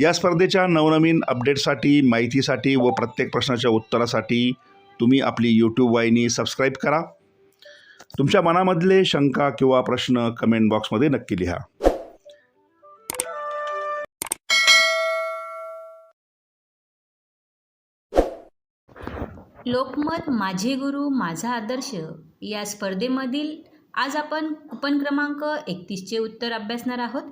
या स्पर्धेच्या नवनवीन अपडेटसाठी माहितीसाठी व प्रत्येक प्रश्नाच्या उत्तरासाठी तुम्ही आपली यूट्यूब वाहिनी सबस्क्राईब करा. तुमच्या मनामधले शंका किंवा प्रश्न कमेंट बॉक्समध्ये नक्की लिहा. लोकमत माझे गुरु माझा आदर्श या स्पर्धेमधील आज आपण कुपन क्रमांक एकतीसचे उत्तर अभ्यासणार आहोत.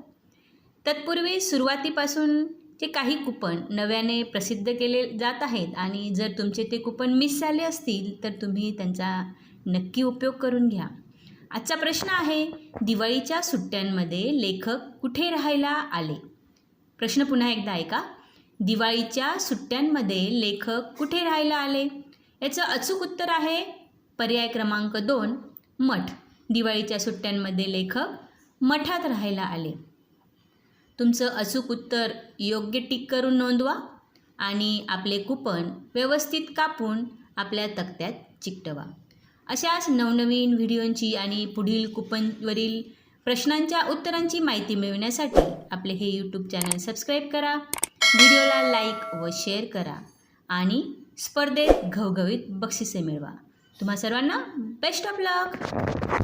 तत्पूर्वी सुरुवातीपासून ते काही कुपन नव्याने प्रसिद्ध केले जात आहेत आणि जर तुमचे ते कुपन मिस झाले असतील तर तुम्ही त्यांचा नक्की उपयोग करून घ्या. आजचा प्रश्न आहे दिवाळीच्या सुट्ट्यांमध्ये लेखक कुठे राहायला आले? प्रश्न पुन्हा एकदा ऐका. दिवाळीच्या सुट्ट्यांमध्ये लेखक कुठे राहायला आले? याचं अचूक उत्तर आहे पर्याय क्रमांक दोन मठ. दिवाळीच्या सुट्ट्यांमध्ये लेखक मठात राहायला आले. तुमचं अचूक उत्तर योग्य टिक करून नोंदवा आणि आपले कुपन व्यवस्थित कापून आपल्या तक्त्यात चिकटवा. अशाच नवनवीन व्हिडिओंची आणि पुढील कुपनवरील प्रश्नांच्या उत्तरांची माहिती मिळवण्यासाठी आपले हे यूट्यूब चॅनल सबस्क्राईब करा व्हिडिओला लाईक व शेअर करा आणि स्पर्धेत घवघवीत बक्षिसे मिळवा. तुम्हा सर्वांना बेस्ट ऑफ लक